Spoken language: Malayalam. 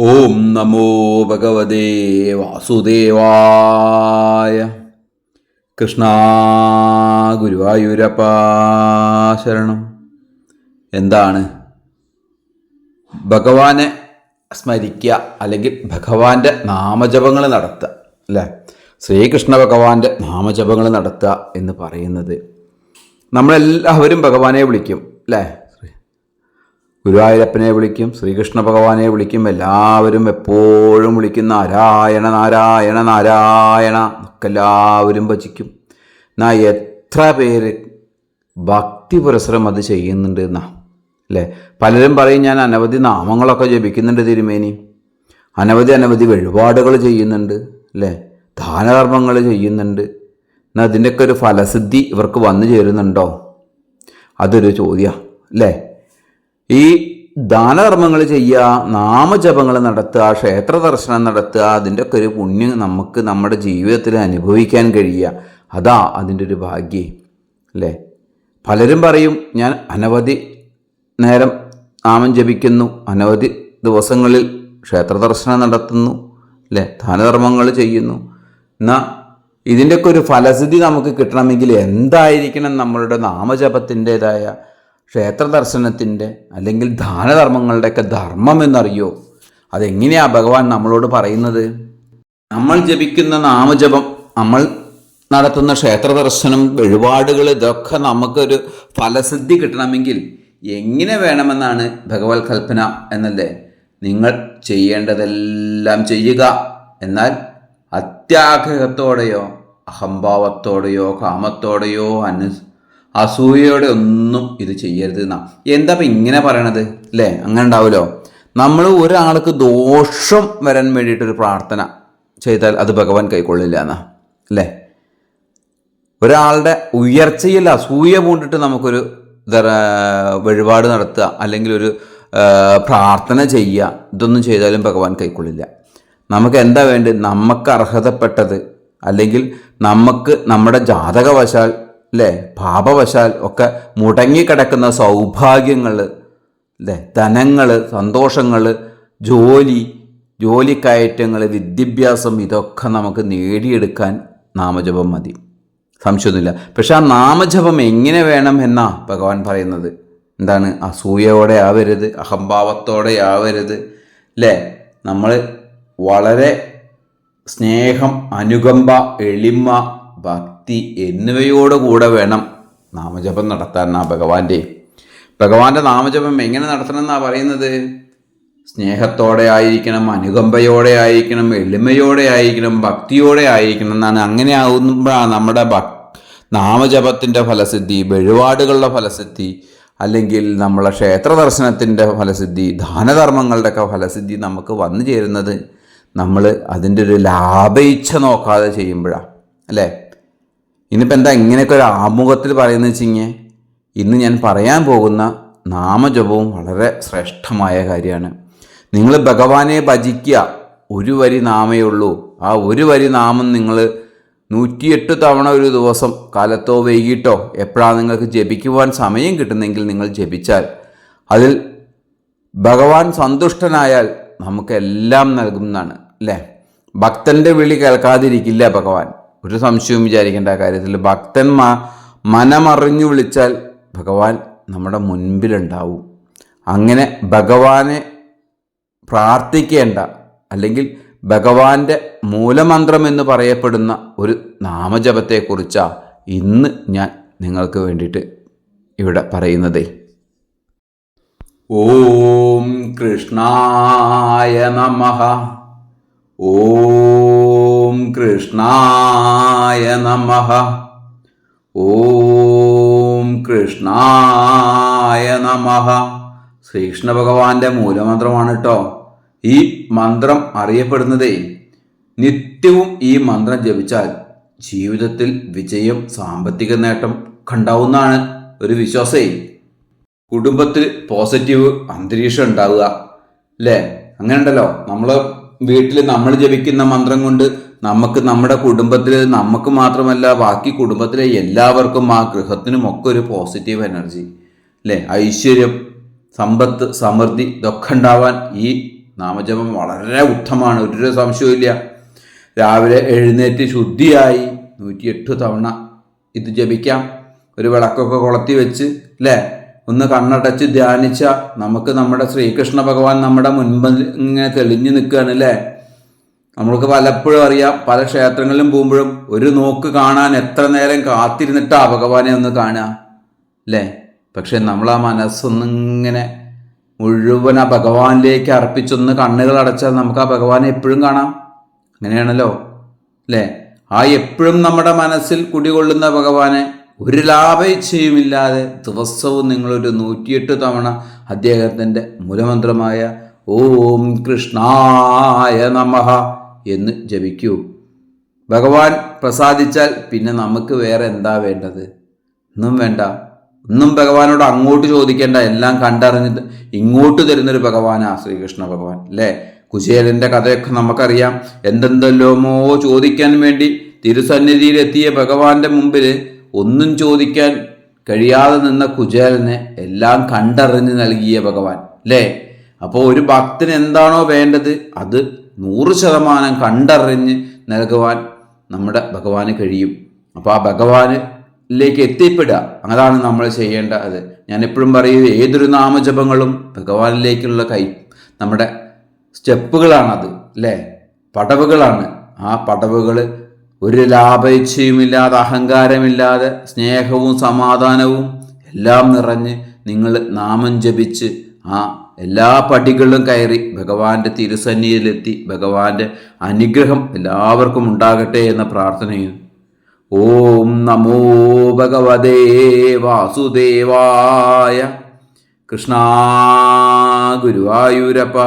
ഓം നമോ ഭഗവതേ വാസുദേവായ. കൃഷ്ണ ഗുരുവായൂരപ്പാശരണം എന്താണ്? ഭഗവാനെ സ്മരിക്കുക അല്ലെങ്കിൽ ഭഗവാന്റെ നാമജപങ്ങൾ നടത്തുക അല്ലേ? ശ്രീകൃഷ്ണ ഭഗവാന്റെ നാമജപങ്ങൾ നടത്തുക എന്ന് പറയുന്നത് നമ്മളെല്ലാവരും ഭഗവാനെ വിളിക്കും അല്ലേ? ഗുരുവായൂരപ്പനെ വിളിക്കും ശ്രീകൃഷ്ണ ഭഗവാനെ വിളിക്കും എല്ലാവരും എപ്പോഴും വിളിക്കുന്ന നാരായണ നാരായണ നാരായണ ഒക്കെ എല്ലാവരും ഭജിക്കും. എന്നാ എത്ര പേര് ഭക്തി പുരസരം അത് ചെയ്യുന്നുണ്ട് എന്നാ അല്ലേ? പലരും പറയും ഞാൻ അനവധി നാമങ്ങളൊക്കെ ജപിക്കുന്നുണ്ട് തിരുമേനി. അനവധി അനവധി വഴിപാടുകൾ ചെയ്യുന്നുണ്ട് അല്ലേ? ദാനകർമ്മങ്ങൾ ചെയ്യുന്നുണ്ട്. എന്നാൽ അതിന്റെയൊക്കെ ഒരു ഫലസിദ്ധി ഇവർക്ക് വന്നു ചേരുന്നുണ്ടോ? അതൊരു ചോദ്യമാണ് അല്ലേ? ഈ ദാനധർമ്മങ്ങൾ ചെയ്യുക നാമജപങ്ങൾ നടത്തുക ക്ഷേത്ര ദർശനം നടത്തുക അതിന്റെ ഒക്കെ ഒരു പുണ്യം നമുക്ക് നമ്മുടെ ജീവിതത്തിൽ അനുഭവിക്കാൻ കഴിയുക. അതാ അതിന്റെ ഒരു ഭാഗ്യം. അല്ലേ? പലരും പറയും ഞാൻ അനവധി നേരം നാമം ജപിക്കുന്നു അനവധി ദിവസങ്ങളിൽ ക്ഷേത്ര ദർശനം നടത്തുന്നു അല്ലേ? ദാനധർമ്മങ്ങൾ ചെയ്യുന്നു. എന്നാൽ ഇതിന്റെയൊക്കെ ഒരു ഫലസ്ഥിതി നമുക്ക് കിട്ടണമെങ്കിൽ എന്തായിരിക്കണം നമ്മളുടെ നാമജപത്തിന്റെതായ ക്ഷേത്ര ദർശനത്തിന്റെ അല്ലെങ്കിൽ ദാനധർമ്മങ്ങളുടെയൊക്കെ ധർമ്മം എന്നറിയോ? അതെങ്ങനെയാ ഭഗവാൻ നമ്മളോട് പറയുന്നത്? നമ്മൾ ജപിക്കുന്ന നാമജപം നമ്മൾ നടത്തുന്ന ക്ഷേത്ര ദർശനം വഴിപാടുകൾ ഇതൊക്കെ നമുക്കൊരു ഫലസിദ്ധി കിട്ടണമെങ്കിൽ എങ്ങനെ വേണമെന്നാണ് ഭഗവത് കൽപ്പന എന്നല്ലേ? നിങ്ങൾ ചെയ്യേണ്ടതെല്ലാം ചെയ്യുക. എന്നാൽ അത്യാഗ്രഹത്തോടെയോ അഹംഭാവത്തോടെയോ കാമത്തോടെയോ അനു അസൂയയോടെ ഒന്നും ഇത് ചെയ്യരുത് എന്നാ എന്താ ഇപ്പം ഇങ്ങനെ പറയണത്? അല്ലേ അങ്ങനെ ഉണ്ടാവുമല്ലോ നമ്മൾ ഒരാൾക്ക് ദോഷം വരാൻ വേണ്ടിയിട്ടൊരു പ്രാർത്ഥന ചെയ്താൽ അത് ഭഗവാൻ കൈക്കൊള്ളില്ല എന്നാ. അല്ലേ ഒരാളുടെ ഉയർച്ചയിൽ അസൂയ പൂണ്ടിട്ട് നമുക്കൊരു വഴിപാട് നടത്തുക അല്ലെങ്കിൽ ഒരു പ്രാർത്ഥന ചെയ്യുക ഇതൊന്നും ചെയ്താലും ഭഗവാൻ കൈക്കൊള്ളില്ല. നമുക്ക് എന്താ വേണ്ടത്? നമുക്ക് അർഹതപ്പെട്ടത് അല്ലെങ്കിൽ നമുക്ക് നമ്മുടെ ജാതകവശാൽ അല്ലേ പാപവശാൽ ഒക്കെ മുടങ്ങിക്കിടക്കുന്ന സൗഭാഗ്യങ്ങൾ അല്ലേ ധനങ്ങൾ സന്തോഷങ്ങൾ ജോലി ജോലിക്കയറ്റങ്ങൾ വിദ്യാഭ്യാസം ഇതൊക്കെ നമുക്ക് നേടിയെടുക്കാൻ നാമജപം മതി. സംശയമൊന്നുമില്ല. പക്ഷേ ആ നാമജപം എങ്ങനെ വേണം എന്നാ ഭഗവാൻ പറയുന്നത്? എന്താണ്? അസൂയയോടെ ആവരുത് അഹംഭാവത്തോടെ ആവരുത് അല്ലേ നമ്മൾ വളരെ സ്നേഹം അനുകമ്പ എളിമ ഭക്തി എന്നിവയോടുകൂടെ വേണം നാമജപം നടത്താൻ ആ ഭഗവാന്റെ. ഭഗവാന്റെ നാമജപം എങ്ങനെ നടത്തണം എന്നാ പറയുന്നത്? സ്നേഹത്തോടെ ആയിരിക്കണം അനുകമ്പയോടെ ആയിരിക്കണം എളിമയോടെ ആയിരിക്കണം ഭക്തിയോടെ ആയിരിക്കണം എന്നാണ്. അങ്ങനെ ആകുമ്പോഴാണ് നമ്മുടെ ഭക് നാമജപത്തിന്റെ ഫലസിദ്ധി വഴിപാടുകളുടെ ഫലസിദ്ധി അല്ലെങ്കിൽ നമ്മളെ ക്ഷേത്ര ദർശനത്തിന്റെ ഫലസിദ്ധി ദാനധർമ്മങ്ങളുടെയൊക്കെ ഫലസിദ്ധി നമുക്ക് വന്നു ചേരുന്നത് നമ്മൾ അതിന്റെ ഒരു ലാഭയിച്ഛ നോക്കാതെ ചെയ്യുമ്പോഴാണ്. അല്ലേ? ഇനിയിപ്പോൾ എന്താ ഇങ്ങനെയൊക്കെ ഒരു ആമുഖത്തിൽ പറയുന്നത് വെച്ച് കഴിഞ്ഞാൽ ഇന്ന് ഞാൻ പറയാൻ പോകുന്ന നാമജപവും വളരെ ശ്രേഷ്ഠമായ കാര്യമാണ്. നിങ്ങൾ ഭഗവാനെ ഭജിക്കുക ഒരു വരി നാമേ ഉള്ളൂ. ആ ഒരു വരി നാമം നിങ്ങൾ നൂറ്റിയെട്ട് തവണ ഒരു ദിവസം കാലത്തോ വൈകിട്ടോ എപ്പോഴാണ് നിങ്ങൾക്ക് ജപിക്കുവാൻ സമയം കിട്ടുന്നെങ്കിൽ നിങ്ങൾ ജപിച്ചാൽ അതിൽ ഭഗവാൻ സന്തുഷ്ടനായാൽ നമുക്കെല്ലാം നൽകുന്നതാണ് അല്ലേ? ഭക്തന്റെ വിളി കേൾക്കാതിരിക്കില്ല ഭഗവാൻ. ഒരു സംശയവും വിചാരിക്കേണ്ട കാര്യത്തിൽ ഭക്തന്മാ മനമറിഞ്ഞു വിളിച്ചാൽ ഭഗവാൻ നമ്മുടെ മുൻപിലുണ്ടാവും. അങ്ങനെ ഭഗവാനെ പ്രാർത്ഥിക്കേണ്ട അല്ലെങ്കിൽ ഭഗവാന്റെ മൂലമന്ത്രം എന്ന് പറയപ്പെടുന്ന ഒരു നാമജപത്തെക്കുറിച്ചാണ് ഇന്ന് ഞാൻ നിങ്ങൾക്ക് വേണ്ടിയിട്ട് ഇവിടെ പറയുന്നതേ. ഓം കൃഷ്ണായ നമ. ഓം കൃഷ്ണായ നമ. ഓം കൃഷ്ണായ നമ. ശ്രീകൃഷ്ണ ഭഗവാന്റെ മൂലമന്ത്രമാണ് കേട്ടോ ഈ മന്ത്രം അറിയപ്പെടുന്നതേ നിത്യവും ഈ മന്ത്രം ജപിച്ചാൽ ജീവിതത്തിൽ വിജയം സാമ്പത്തിക നേട്ടം കണ്ടാവുന്നതാണ് ഒരു വിശ്വാസേ. കുടുംബത്തിൽ പോസിറ്റീവ് അന്തരീക്ഷം ഉണ്ടാവുക അല്ലേ? അങ്ങനെ ഉണ്ടല്ലോ നമ്മൾ വീട്ടിൽ നമ്മൾ ജപിക്കുന്ന മന്ത്രം കൊണ്ട് നമുക്ക് നമ്മുടെ കുടുംബത്തിൽ നമുക്ക് മാത്രമല്ല ബാക്കി കുടുംബത്തിലെ എല്ലാവർക്കും ആ ഗൃഹത്തിനും ഒക്കെ ഒരു പോസിറ്റീവ് എനർജി അല്ലേ ഐശ്വര്യം സമ്പത്ത് സമൃദ്ധി ഇതൊക്കെ ഉണ്ടാവാൻ ഈ നാമജപം വളരെ ഉത്തമമാണ്. ഒരു സംശയവുമില്ല രാവിലെ എഴുന്നേറ്റ് ശുദ്ധിയായി നൂറ്റിയെട്ട് തവണ ഇത് ജപിക്കാം. ഒരു വിളക്കൊക്കെ കൊളത്തി വെച്ച് അല്ലേ ഒന്ന് കണ്ണടച്ച് ധ്യാനിച്ച നമുക്ക് നമ്മുടെ ശ്രീകൃഷ്ണ ഭഗവാൻ നമ്മുടെ മുൻപിൽ ഇങ്ങനെ തെളിഞ്ഞു നിൽക്കുകയാണ് അല്ലേ നമ്മൾക്ക് പലപ്പോഴും അറിയാം പല ക്ഷേത്രങ്ങളിലും പോകുമ്പോഴും ഒരു നോക്ക് കാണാൻ എത്ര നേരം കാത്തിരുന്നിട്ടാ ഭഗവാനെ ഒന്ന് കാണുക അല്ലേ? പക്ഷെ നമ്മൾ ആ മനസ്സൊന്നിങ്ങനെ മുഴുവൻ ആ ഭഗവാനിലേക്ക് അർപ്പിച്ചൊന്ന് കണ്ണുകൾ അടച്ചാൽ നമുക്ക് ആ ഭഗവാനെ എപ്പോഴും കാണാം. അങ്ങനെയാണല്ലോ അല്ലേ? ആ എപ്പോഴും നമ്മുടെ മനസ്സിൽ കുടികൊള്ളുന്ന ഭഗവാനെ ഒരു ലാഭേച്ഛയുമില്ലാതെ ദിവസവും നിങ്ങളൊരു നൂറ്റിയെട്ട് തവണ അദ്ദേഹത്തിന്റെ മൂലമന്ത്രമായ ഓം കൃഷ്ണായ നമഃ. എന്ന് ജപിക്കൂ. ഭഗവാൻ പ്രസാദിച്ചാൽ പിന്നെ നമുക്ക് വേറെ എന്താ വേണ്ടത്? ഒന്നും വേണ്ട. ഒന്നും ഭഗവാനോട് അങ്ങോട്ട് ചോദിക്കേണ്ട. എല്ലാം കണ്ടറിഞ്ഞിട്ട് ഇങ്ങോട്ട് തരുന്നൊരു ഭഗവാനാ ശ്രീകൃഷ്ണ ഭഗവാൻ അല്ലേ? കുചേലന്റെ കഥയൊക്കെ നമുക്കറിയാം. എന്തെന്തെല്ലോമോ ചോദിക്കാൻ വേണ്ടി തിരുസന്നിധിയിലെത്തിയ ഭഗവാന്റെ മുമ്പിൽ ഒന്നും ചോദിക്കാൻ കഴിയാതെ നിന്ന കുചേലനെ എല്ലാം കണ്ടറിഞ്ഞ് നൽകിയ ഭഗവാൻ അല്ലേ? അപ്പോൾ ഒരു ഭക്തന് എന്താണോ വേണ്ടത് അത് നൂറ് ശതമാനം കണ്ടറിഞ്ഞ് നൽകുവാൻ നമ്മുടെ ഭഗവാന് കഴിയും. അപ്പോൾ ആ ഭഗവാനിലേക്ക് എത്തിപ്പെടുക. അതാണ് നമ്മൾ ചെയ്യേണ്ട അത്. ഞാൻ എപ്പോഴും പറയുന്നത് ഏതൊരു നാമജപങ്ങളും ഭഗവാനിലേക്കുള്ള കൈ നമ്മുടെ സ്റ്റെപ്പുകളാണത് അല്ലേ? പടവുകളാണ്. ആ പടവുകൾ ഒരു ലാഭേച്ഛയുമില്ലാതെ അഹങ്കാരമില്ലാതെ സ്നേഹവും സമാധാനവും എല്ലാം നിറഞ്ഞ് നിങ്ങൾ നാമം ജപിച്ച് ആ എല്ലാ പടികളിലും കയറി ഭഗവാന്റെ തിരുസന്നിധിയിലെത്തി ഭഗവാന്റെ അനുഗ്രഹം എല്ലാവർക്കും ഉണ്ടാകട്ടെ എന്ന പ്രാർത്ഥനയും ഓം നമോ ഭഗവതേ വാസുദേവായ കൃഷ്ണ ഗുരുവായൂരപ്പ.